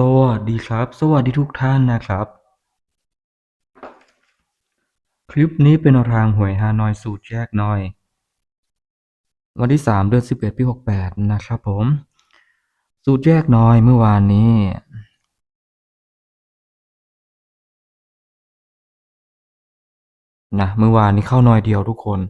สวัสดีครับ สวัสดีทุกท่านนะครับ คลิปนี้เป็นทางหวยฮานอยสูตรแยกน้อย วันที่ 3 เดือน 11 ปี 68 นะครับผม สูตรแยกน้อยเมื่อวานนี้ นะ เมื่อวานนี้เข้าน้อยเดียวทุกคน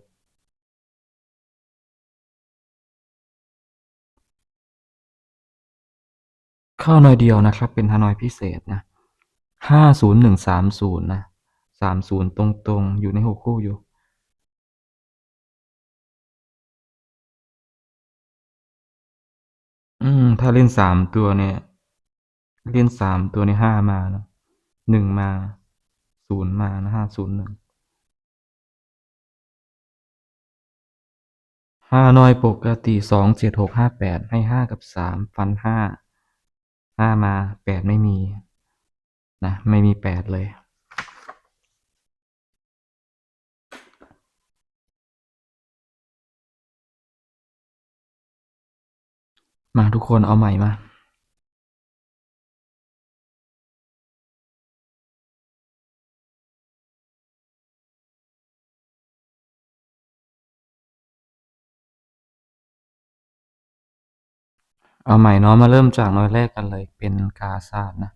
เข้าหน้อยเดียวนะครับ เป็นฮานอยพิเศษนะห้าศูนย์หนึ่งสามศูนย์นะสามศูนย์ตรงๆ อยู่ในหกคู่อยู่อืม ถ้าเล่นสามตัวเนี่ย เล่นสามตัวในห้ามานะหนึ่งมาศูนย์มานะห้าศูนย์หนึ่งห้าน้อยปกติสองเจ็ดหกห้าแปดให้ห้ากับสามฟันห้า ห้ามาแปดไม่มีนะไม่มีแปดเลย มาทุกคนเอาใหม่มา เอาใหม่เนาะมาเริ่มจากน้อยแรกกันเลย เป็นกาซาดนะ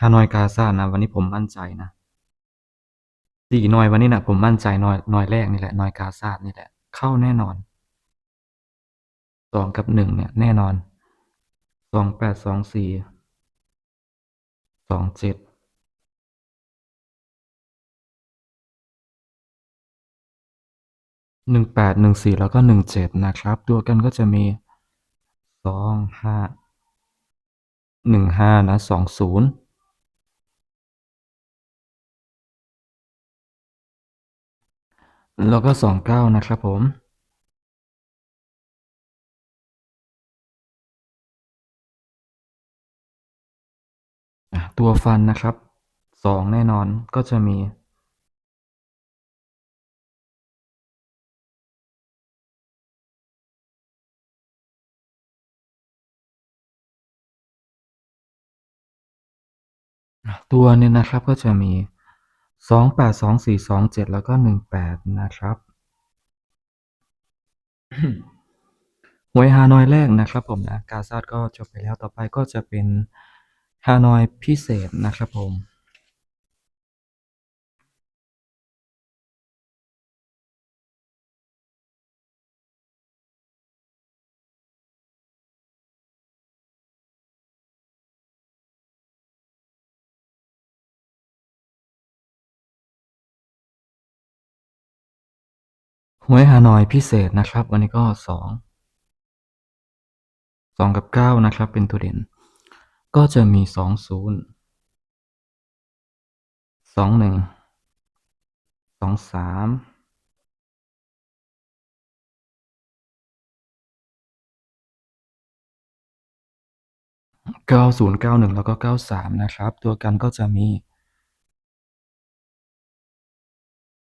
ฮานอยกาซาดนะวันนี้ผมมั่นใจนะสี่หน่อยวันนี้นะผมมั่นใจน้อยน้อยแรกนี่แหละน้อยกาซาดนี่แหละ เข้าแน่นอนสองกับหนึ่งเนี่ย แน่นอนสองแปดสองสี่สองเจ็ดหนึ่งแปดหนึ่งสี่แล้วก็หนึ่งเจ็ดนะครับ ตัวกันก็จะมี องห้าหนึ่งห้านะสองศูนย์แล้วก็สองเก้านะครับผมตัวฟันนะครับสองแน่นอนก็จะมี ตัวเนี่ยนะครับก็จะมีสองแปดสองสี่สองเจ็ดแล้วก็หนึ่งแปดนะครับหวยฮานอยแรกนะครับผมนะ กาซาดก็จบไปแล้วต่อไปก็จะเป็นฮานอยพิเศษนะครับผม หวยฮานอยพิเศษนะครับ วันนี้ก็สองสองกับเก้านะครับ เป็นตัวเด่น ก็จะมีสองศูนย์สองหนึ่งสองสามเก้าศูนย์เก้าหนึ่งแล้วก็เก้าสามนะครับ ตัวกันก็จะมี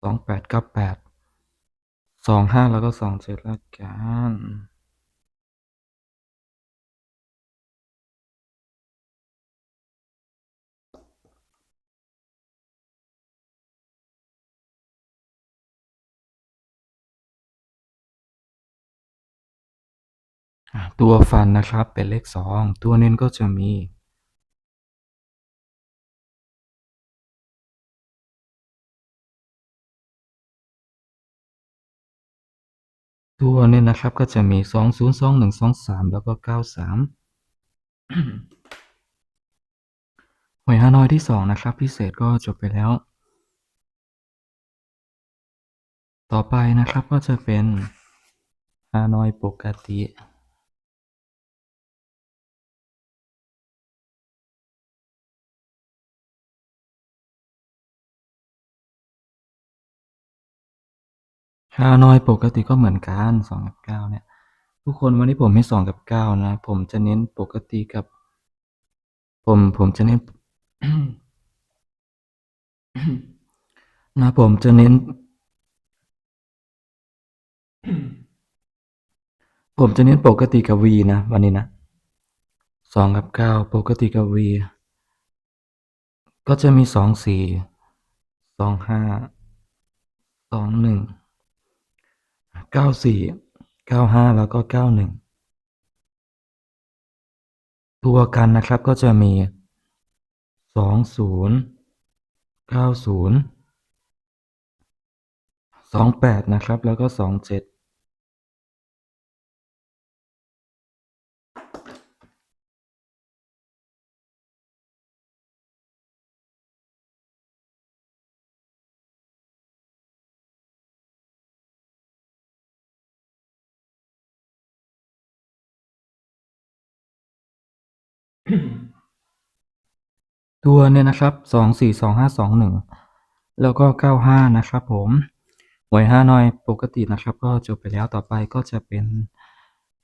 สองแปดเก้าแปด สองห้าแล้วก็สองเจ็ดแล้วกันตัวฟันนะครับเป็นเลขสองตัวเน้นก็จะมี ตัวเน้นนะครับก็จะมีสองศูนย์สองหนึ่งสองสามแล้วก็เก้าสามหวยฮานอยที่สองนะครับ พิเศษก็จบไปแล้ว ต่อไปนะครับก็จะเป็นฮานอยปกติ ฮานอยปกติก็เหมือนกันสองกับเก้าเนี่ย ทุกคนวันนี้ผมให้สองกับเก้านะ ผมจะเน้นปกติกับ ผมผมจะเน้นนะผมจะเน้น ผมจะเน้นปกติกับวีนะวันนี้นะสองกับเก้าปกติกับ V ก็จะมีสองสี่สองห้าสองหนึ่ง เก้าสี่เก้าห้าแล้วก็เก้าหนึ่งตัวกันนะครับก็จะมีสองศูนย์เก้าศูนย์สองแปดนะครับแล้วก็สองเจ็ด ตัวเนี่ยนะครับสองสี่สองห้าสองหนึ่งแล้วก็เก้าห้านะครับผมหวยห้านอยปกตินะครับ ก็จบไปแล้วต่อไปก็จะเป็น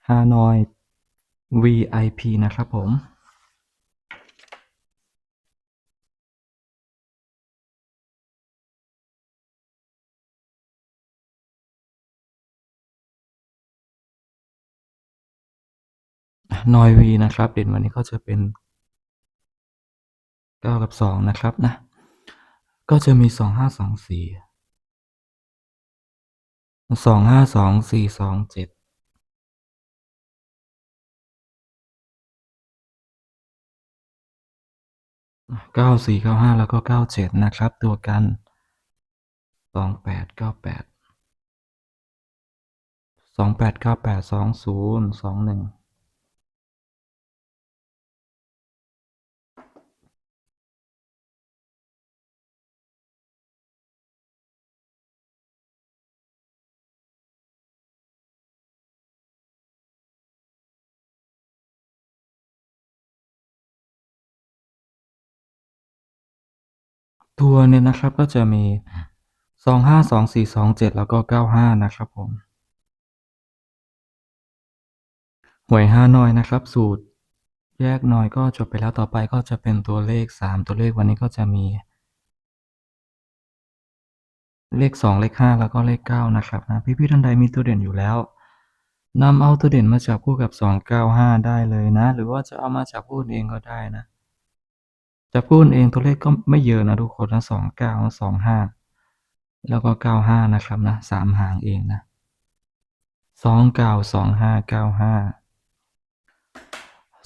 ห้านอย VIP นะครับผม นอย V นะครับ เด่นวันนี้ก็จะเป็นเก้ากับสองนะครับนะ ก็จะมีสองห้าสองสี่สองห้าสองสี่สองเจ็ดเก้าสี่เก้าห้าแล้วก็เก้าเจ็ดนะครับ ตัวกันสองแปดเก้าแปดสองแปดเก้าแปดสองศูนย์สองหนึ่ง ตัวเนี่ยนะครับก็จะมีสองห้าสองสี่สองเจ็ดแล้วก็เก้าห้านะครับผม หวยห้าน้อยนะครับ สูตรแยกน้อยก็จบไปแล้วต่อไปก็จะเป็นตัวเลขสามตัวเลขวันนี้ก็จะมี เลขสองเลขห้าแล้วก็เลขเก้านะครับนะพี่พี่ๆท่านใดมีตัวเด่นอยู่แล้วนำเอาตัวเด่นมาจับคู่กับสองเก้าห้าได้เลยนะ หรือว่าจะเอามาจับคู่เองก็ได้นะ จับคู่เองตัวเลขก็ไม่เยอะนะทุกคนนะสองเก้าสองห้าแล้วก็เก้าห้านะครับนะสามหางเองนะสองเก้าสองห้าเก้าห้า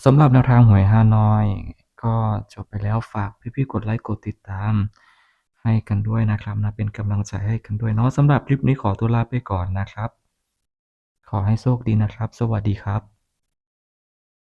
สำหรับแนวทางหวยฮาน้อย ก็จบไปแล้วฝากพี่ๆกดไลค์กดติดตาม ให้กันด้วยนะครับนะเป็นกำลังใจให้กันด้วยเนาะสำหรับคลิปนี้ขอตัวลาไปก่อนนะครับ ขอให้โชคดีนะครับ สวัสดีครับ